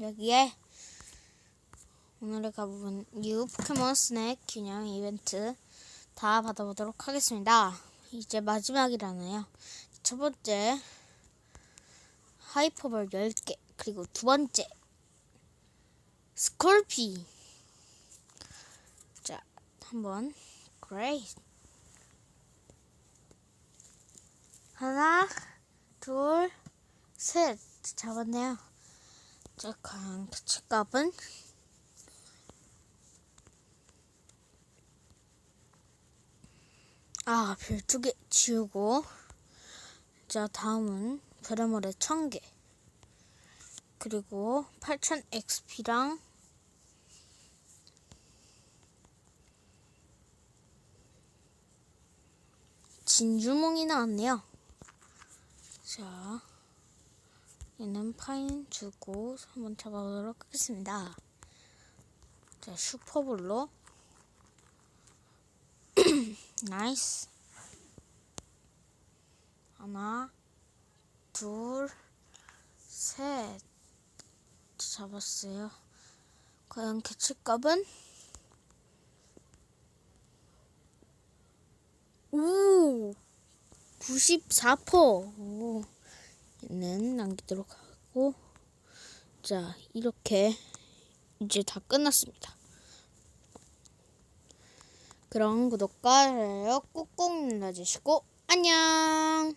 여기에 오늘의 가본 뉴 포켓몬 스낵 균형 이벤트 다 받아보도록 하겠습니다. 이제 마지막이라네요. 첫 번째 하이퍼볼 10개 그리고 두 번째 스콜피 자 한번 그레이 하나 둘 셋 잡았네요. 자 과연 캐치값은 아, 별 두 개 지우고. 자, 다음은 베레모레 1000개. 그리고 8000 XP랑 진주몽이 나왔네요. 자, 얘는 파인 주고 한번 잡아보도록 하겠습니다. 자, 슈퍼볼로 나이스. 하나, 둘, 셋. 잡았어요. 과연 캐치값은? 오! 94%. 오. 얘는 남기도록 하고. 자, 이렇게 이제 다 끝났습니다. 그럼 구독과 좋아요 꾹꾹 눌러주시고 안녕